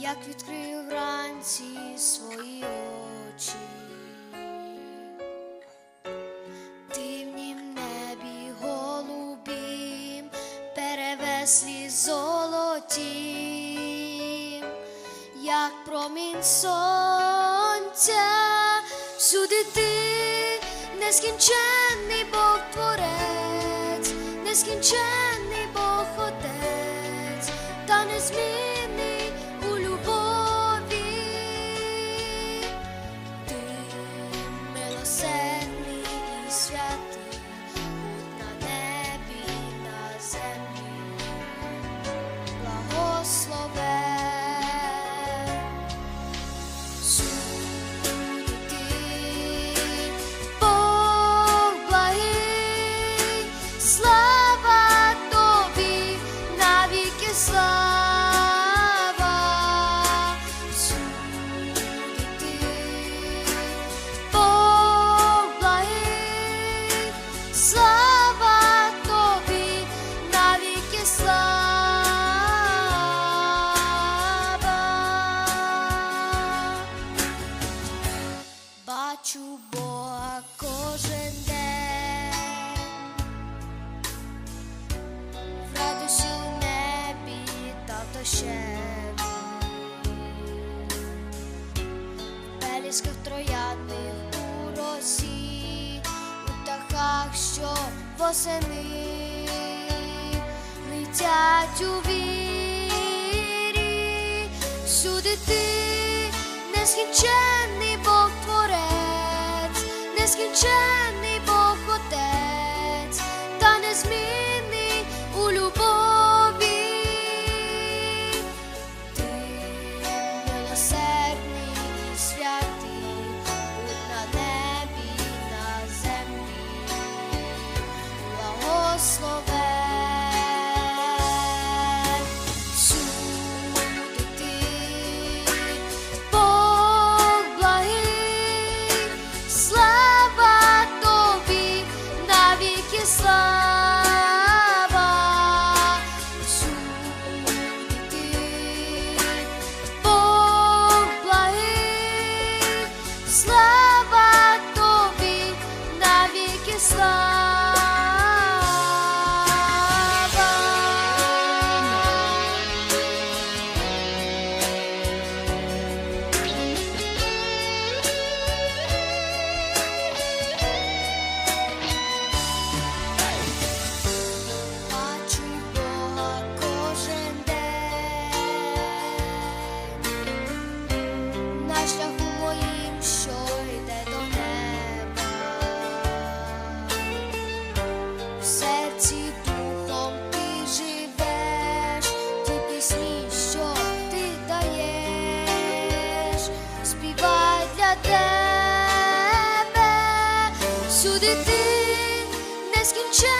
як відкрию вранці свої очі. Дивнім небі голубім, перевеслі золотім, як промінь сонця, всюди ти нескінченний Бог творець, нескінченний що восени летять у вірі, всюди ти нескінченний Бог творець, нескінченний change.